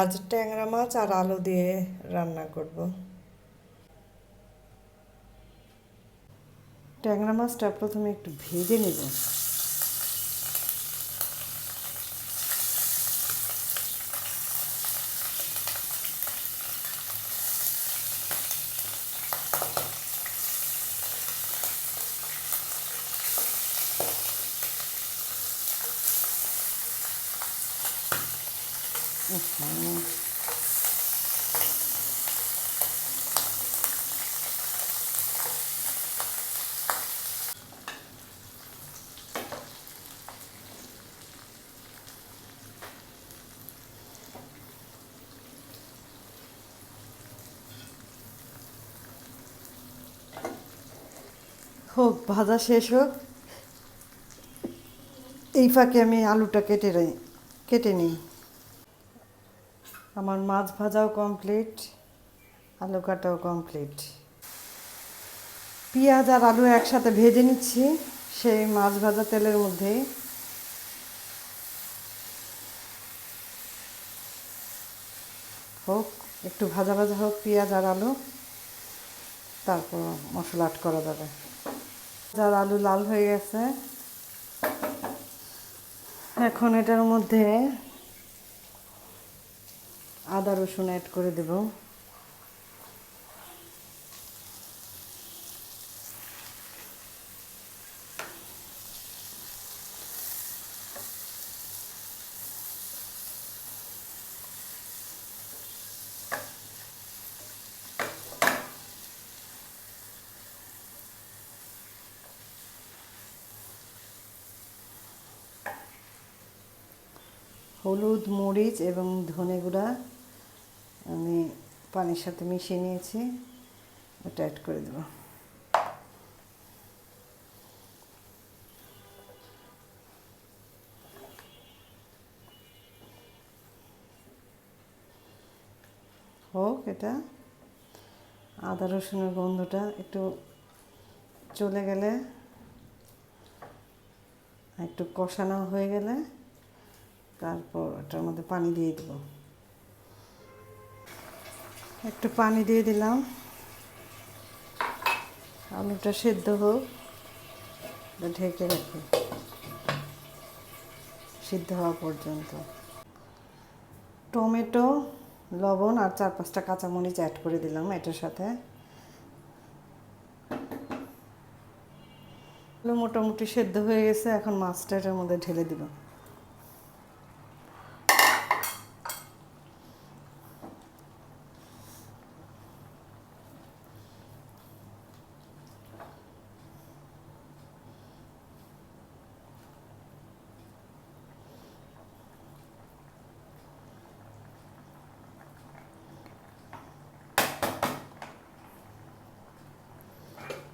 আজ ট্যাংরা মাছ আর আলু দিয়ে রান্না করব। ট্যাংরা মাছটা প্রথমে একটু ভেজে নেব। হোক ভাজা শেষ হোক। এই ফাঁকে আমি আলুটা কেটে কেটে নিই। আমার মাছ ভাজাও কমপ্লিট আলু কাটাও কমপ্লিট পেঁয়াজ আর আলু একসাথে ভেজে নিচ্ছি, সেই মাছ ভাজা তেলের মধ্যে। হোক, একটু ভাজা ভাজা হোক, পেঁয়াজ আর আলু, তারপর মশলা আট করা যাবে। যার আলু লাল হয়ে গেছে। এখন এটার মধ্যে আদা রসুন অ্যাড করে দেব। হলুদ মরিচ এবং ধনে গুঁড়া আমি পানির সাথে মিশিয়ে নিয়েছি, ওটা অ্যাড করে দেবো। হোক এটা, আদা রসুনের গন্ধটা একটু চলে গেলে, একটু কষানো হয়ে গেলে, তারপর এটার মধ্যে পানি দিয়ে দেবো। একটু পানি দিয়ে দিলাম। আলুটা সেদ্ধ হোক ঢেকে রাখি। সিদ্ধ হওয়া পর্যন্ত। টমেটো, লবণ আর চার পাঁচটা কাঁচামরিচ অ্যাড করে দিলাম এটার সাথে। মোটামুটি সেদ্ধ হয়ে গেছে, এখন মাছটা এটার মধ্যে ঢেলে দিব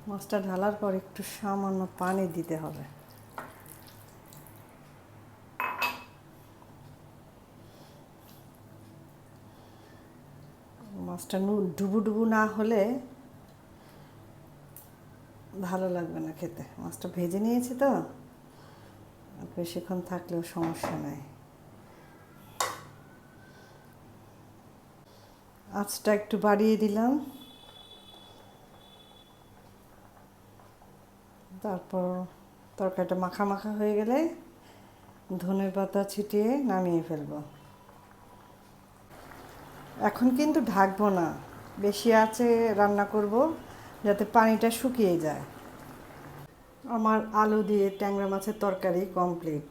মাছটা ঢালার পর একটু সামান্য পানি দিতে হবে। মাছটা ডুবু ডুবু না হলে ভালো লাগবে না খেতে। মাছটা ভেজে নিয়েছি তো। বেশিক্ষণ থাকলেও সমস্যা নাই। আঁচটা একটু বাড়িয়ে দিলাম। তারপর তরকারিটা মাখা মাখা হয়ে গেলে ধনে পাতা ছিটিয়ে নামিয়ে ফেলব। এখন কিন্তু ঢাকবো না, বেশি আছে রান্না করব যাতে পানিটা শুকিয়ে যায়। আমার আলু দিয়ে ট্যাংরা মাছের তরকারি কমপ্লিট।